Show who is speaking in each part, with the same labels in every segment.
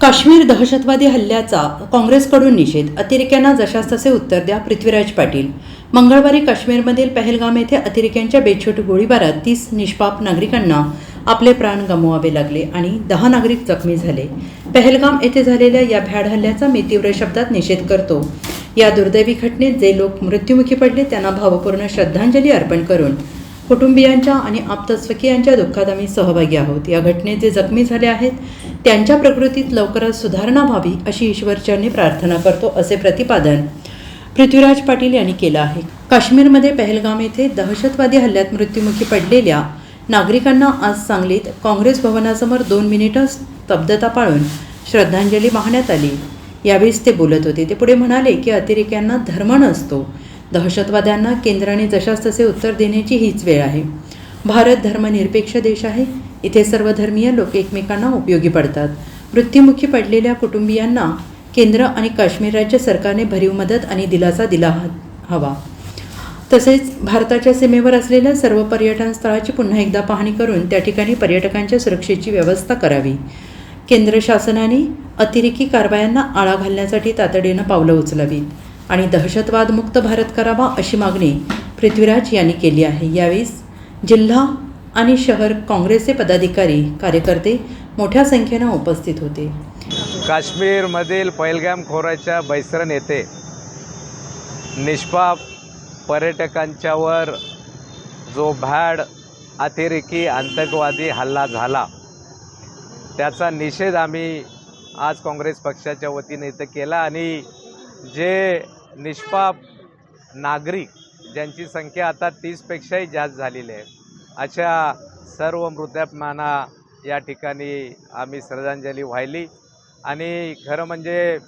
Speaker 1: काश्मीर दहशतवादी हल्ल्याचा काँग्रेसकडून निषेध अतिरेक्यांना जशास तसे उत्तर द्या पृथ्वीराज पाटील. मंगळवारी काश्मीरमधील पहलगाम येथे अतिरेक्यांच्या बेछूट गोळीबारात तीस निष्पाप नागरिकांना आपले प्राण गमवावे लागले आणि दहा नागरिक जखमी झाले. पहलगाम येथे झालेल्या या भ्याड हल्ल्याचा मी तीव्र शब्दात निषेध करतो. या दुर्दैवी घटनेत जे लोक मृत्युमुखी पडले त्यांना भावपूर्ण श्रद्धांजली अर्पण करून कुटुंबियांच्या आणि आप्तस्वकीयांच्या दुःखात आम्ही सहभागी आहोत. या घटनेत जे जखमी झाले आहेत त्यांच्या प्रकृतीत लवकरच सुधारणा व्हावी अशी ईश्वरचरणी प्रार्थना करतो असे प्रतिपादन पृथ्वीराज पाटील यांनी केलं आहे. काश्मीरमध्ये पहलगाम येथे दहशतवादी हल्ल्यात मृत्युमुखी पडलेल्या नागरिकांना आज सांगलीत काँग्रेस भवनासमोर दोन मिनिटं स्तब्धता पाळून श्रद्धांजली वाहण्यात आली. यावेळीच ते बोलत होते. ते पुढे म्हणाले की अतिरेक्यांना धर्म नसतो. दहशतवाद्यांना केंद्राने जशास तसे उत्तर देण्याची हीच वेळ आहे. भारत धर्मनिरपेक्ष देश आहे. इथे सर्व धर्मीय लोक एकमेकांना उपयोगी पडतात. मृत्युमुखी पडलेल्या कुटुंबियांना केंद्र आणि काश्मीर राज्य सरकारने भरीव मदत आणि दिलासा दिला ह- हवा. तसेच भारताच्या सीमेवर असलेल्या सर्व पर्यटन स्थळाची पुन्हा एकदा पाहणी करून त्या ठिकाणी पर्यटकांच्या सुरक्षेची व्यवस्था करावी. केंद्र शासनाने अतिरेकी कारवायांना आळा घालण्यासाठी तातडीनं पावलं उचलावीत. आणि दहशतवादमुक्त भारत करावा अशी मागणी पृथ्वीराज यांनी केली आहे. यावेळी जिल्हा आणि शहर काँग्रेसचे पदाधिकारी कार्यकर्ते मोठ्या संख्येनं उपस्थित होते.
Speaker 2: काश्मीरमधील पैलगाम खोऱ्याच्या बैसरण येथे निष्पाप पर्यटकांच्यावर जो भॅड अतिरेकी आतंकवादी हल्ला झाला त्याचा निषेध आम्ही आज काँग्रेस पक्षाच्या वतीने इथं केला आणि जे निष्पाप नागरिक ज्यांची संख्या आता तीसपेक्षाही जास्त झालेली आहे. अशा सर्व मृतात्माना या ठिकाणी आम्ही श्रद्धांजली वाहिली. आणि खरं म्हणजे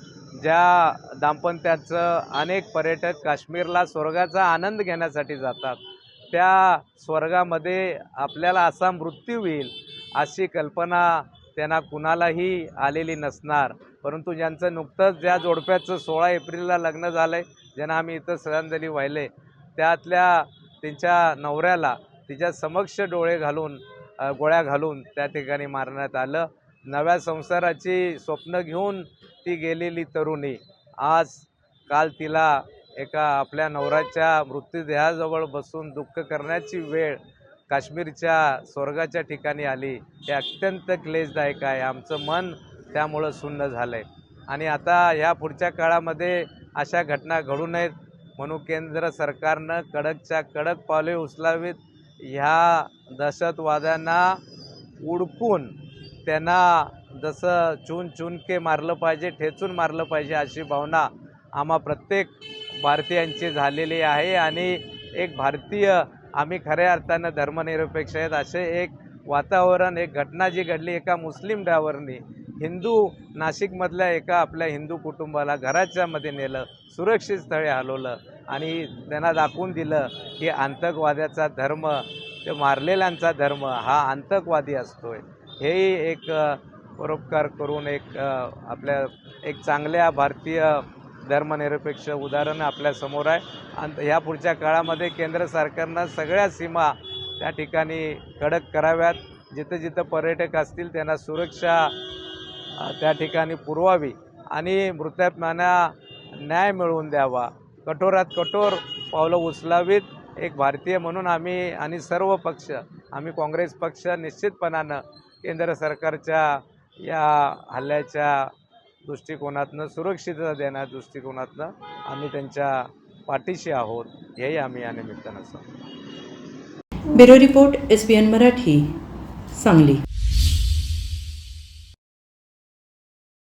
Speaker 2: ज्या दाम्पत्याचं अनेक पर्यटक काश्मीरला स्वर्गाचा आनंद घेण्यासाठी जातात त्या स्वर्गामध्ये आपल्याला असा मृत्यू होईल अशी कल्पना त्यांना कुणालाही आलेली नसणार. परंतु ज्यांचं नुकतंच ज्या जोडप्याचं सोळा एप्रिलला लग्न झालं आहे ज्यांना आम्ही इथं श्रद्धांजली वाहिले त्यातल्या त्यांच्या नवऱ्याला तिच्या समक्ष डोळे घालून गोळ्या घालून त्या ठिकाणी मारण्यात आलं. नव्या संसाराची स्वप्न घेऊन ती गेलेली तरुणी. आज काल तिला एका आपल्या नवऱ्याच्या मृत्यूदेहाजवळ बसून दुःख करण्याची वेळ काश्मीरच्या स्वर्गाच्या ठिकाणी आली हे अत्यंत क्लेशदायक आहे. आमचं मन त्यामुळं सुन्न झालं आहे आणि आता ह्या पुढच्या काळामध्ये अशा घटना घडू नयेत म्हणून केंद्र सरकारनं कडकच्या कडक पावले उचलावीत. ह्या दहशतवाद्यांना उडकून त्यांना जसं चून चूनके मारलं पाहिजे ठेचून मारलं पाहिजे अशी भावना आम्हा प्रत्येक भारतीयांची झालेली आहे. आणि एक भारतीय आम्ही खऱ्या अर्थानं धर्मनिरपेक्ष आहेत. असे एक वातावरण एक घटना जी घडली एका मुस्लिम ड्रायव्हरनी हिंदू नाशिकमधल्या एका आपल्या हिंदू कुटुंबाला घराच्यामध्ये नेलं सुरक्षित स्थळी हलवलं आणि त्यांना दाखवून दिलं की आतंकवाद्याचा धर्म ते मारलेल्यांचा धर्म हा आतंकवादी असतोय. हेही एक परोपकार करून एक आपल्या एक चांगल्या भारतीय धर्मनिरपेक्ष उदाहरण आपल्यासमोर आहे. आणि ह्या पुढच्या काळामध्ये केंद्र सरकारनं सगळ्या सीमा त्या ठिकाणी कडक कराव्यात. जिथं जिथं पर्यटक असतील त्यांना सुरक्षा त्या ठिकाणी पुरवावी आणि मृतात्म्यांना न्याय मिळवून द्यावा. कठोरात कठोर पावलं उचलावीत. एक भारतीय म्हणून आम्ही आणि सर्व पक्ष आम्ही काँग्रेस पक्ष निश्चितपणानं केंद्र सरकारच्या या हल्ल्याच्या दृष्टिकोनातनं सुरक्षितता देण्या दृष्टिकोनातनं आम्ही त्यांच्या पाठीशी आहोत हेही आम्ही या निमित्तानं सांगतो.
Speaker 1: Bureau report S B N Marathi Sangli.